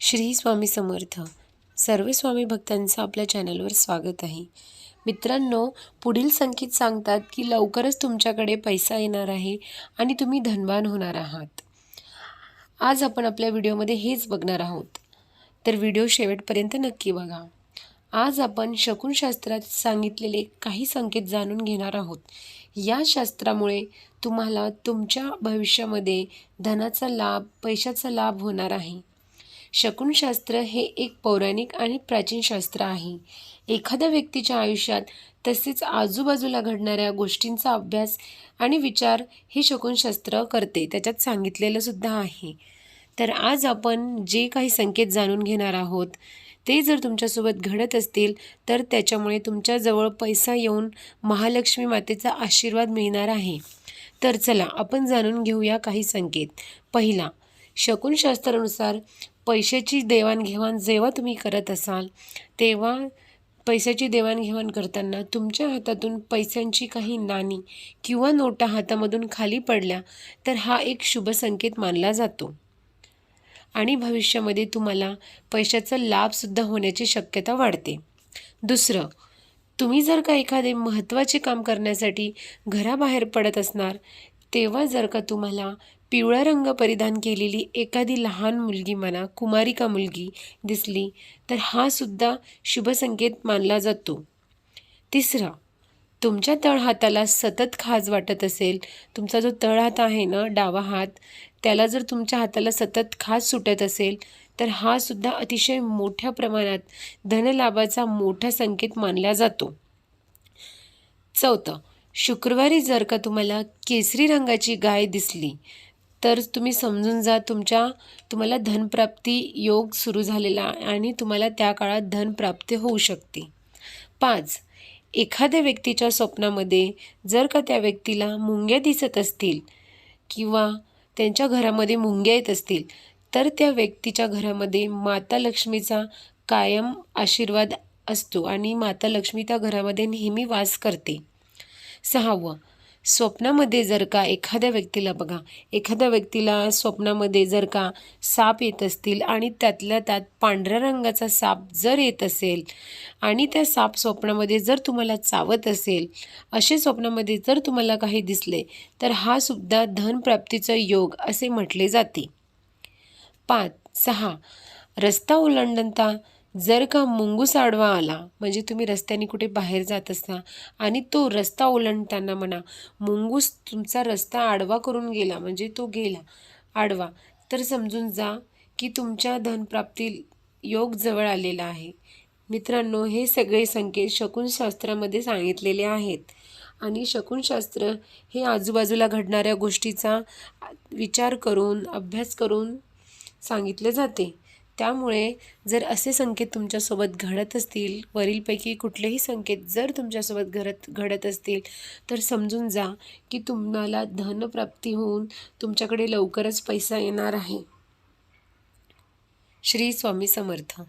श्री स्वामी समर्थ. सर्व स्वामी भक्तांचं आपल्या चॅनलवर स्वागत आहे. मित्रांनो पुढील संकेत सांगतात की लवकरच तुमच्याकडे पैसा येणार आहे आणि तुम्ही धनवान होणार आहात. आज आपण आपल्या व्हिडिओमध्ये हेच बघणार आहोत. तर व्हिडिओ शेवटपर्यंत नक्की बघा. आज आपण शकुनशास्त्रात सांगितलेले काही संकेत जाणून घेणार आहोत. या शास्त्रामुळे तुम्हाला तुमच्या भविष्यामध्ये धनाचा लाभ पैशाचा लाभ होणार आहे. शकुनशास्त्र हे एक पौराणिक आणि प्राचीन शास्त्र आहे. एखाद्या व्यक्तीच्या आयुष्यात तसेच आजूबाजूला घडणाऱ्या गोष्टींचा अभ्यास आणि विचार हे शकुनशास्त्र करते त्याच्यात सांगितलेलं सुद्धा आहे. तर आज आपण जे काही संकेत जाणून घेणार आहोत ते जर तुमच्यासोबत घडत असतील तर त्याच्यामुळे तुमच्याजवळ पैसा येऊन महालक्ष्मी मातेचा आशीर्वाद मिळणार आहे. तर चला आपण जाणून घेऊया काही संकेत. पहिला शकुनशास्त्रानुसार पैशाची देवाणघेवाण जेव्हा तुम्ही करत असाल तेव्हा पैशाची देवाणघेवाण करताना तुमच्या हातातून पैशांची काही नाणी किंवा नोटा हातामधून खाली पडल्या तर हा एक शुभ संकेत मानला जातो. आणि भविष्यामध्ये तुम्हाला पैशाचा लाभसुद्धा होण्याची शक्यता वाढते. दुसरं तुम्ही जर का एखादे महत्त्वाचे काम करण्यासाठी घराबाहेर पडत असणार तेव्हा जर का तुम्हाला पिवळा रंग परिधान केलेली एखादी लहान मुलगी म्हणा कुमारिका मुलगी दिसली तर हा सुद्धा शुभसंकेत मानला जातो. तिसरा तुमच्या तळहाताला सतत खाज वाटत असेल तुमचा जो तळहात आहे ना डावा हात त्याला जर तुमच्या हाताला सतत खाज सुटत असेल तर हा सुद्धा अतिशय मोठ्या प्रमाणात धनलाभाचा मोठा संकेत मानला जातो. चौथं शुक्रवारी जर का तुम्हाला केसरी रंगाची गाय दिसली तर तुम्ही समजून जा तुमच्या तुम्हाला धनप्राप्ती योग सुरू झालेला आणि तुम्हाला त्या काळात धनप्राप्ती होऊ शकते. पाच एखाद्या व्यक्तीच्या स्वप्नामध्ये जर का त्या व्यक्तीला मुंग्या दिसत असतील किंवा त्यांच्या घरामध्ये मुंग्या येत असतील तर त्या व्यक्तीच्या घरामध्ये माता लक्ष्मीचा कायम आशीर्वाद असतो आणि माता लक्ष्मी त्या घरामध्ये नेहमी वास करते. सहावं. स्वप्नामध्ये जर का एखाद्या व्यक्तीला बघा एखाद्या व्यक्तीला स्वप्नामध्ये जर का साप येत असतील आणि त्यातल्या त्यात पांढऱ्या रंगाचा साप जर येत असेल आणि त्या साप स्वप्नामध्ये जर तुम्हाला चावत असेल असे स्वप्नामध्ये जर तुम्हाला काही दिसले तर हा सुद्धा धनप्राप्तीचा योग असे म्हटले जाते. पाच सहा. रस्ता ओलांडता जर का मुंगूस आडवा आला म्हणजे तुम्ही रस्त्याने कुठे बाहेर जात असता आणि तो रस्ता ओलांडताना म्हणा मुंगूस तुमचा रस्ता आडवा करून गेला म्हणजे तो गेला आडवा तर समजून जा की तुमच्या धनप्राप्ती योग जवळ आलेला आहे. मित्रांनो हे सगळे संकेत शकुनशास्त्रामध्ये सांगितलेले आहेत. आणि शकुनशास्त्र हे आजूबाजूला घडणाऱ्या गोष्टीचा विचार करून अभ्यास करून सांगितले जाते. त्यामुळे जर असे संकेत तुमच्यासोबत घडत असतील वरीलपैकी कुठलेही संकेत जर तुमच्यासोबत घडत घडत असतील तर समजून जा की तुम्हाला धनप्राप्ती होऊन तुमच्याकडे लवकरच पैसा येणार आहे. श्री स्वामी समर्थ.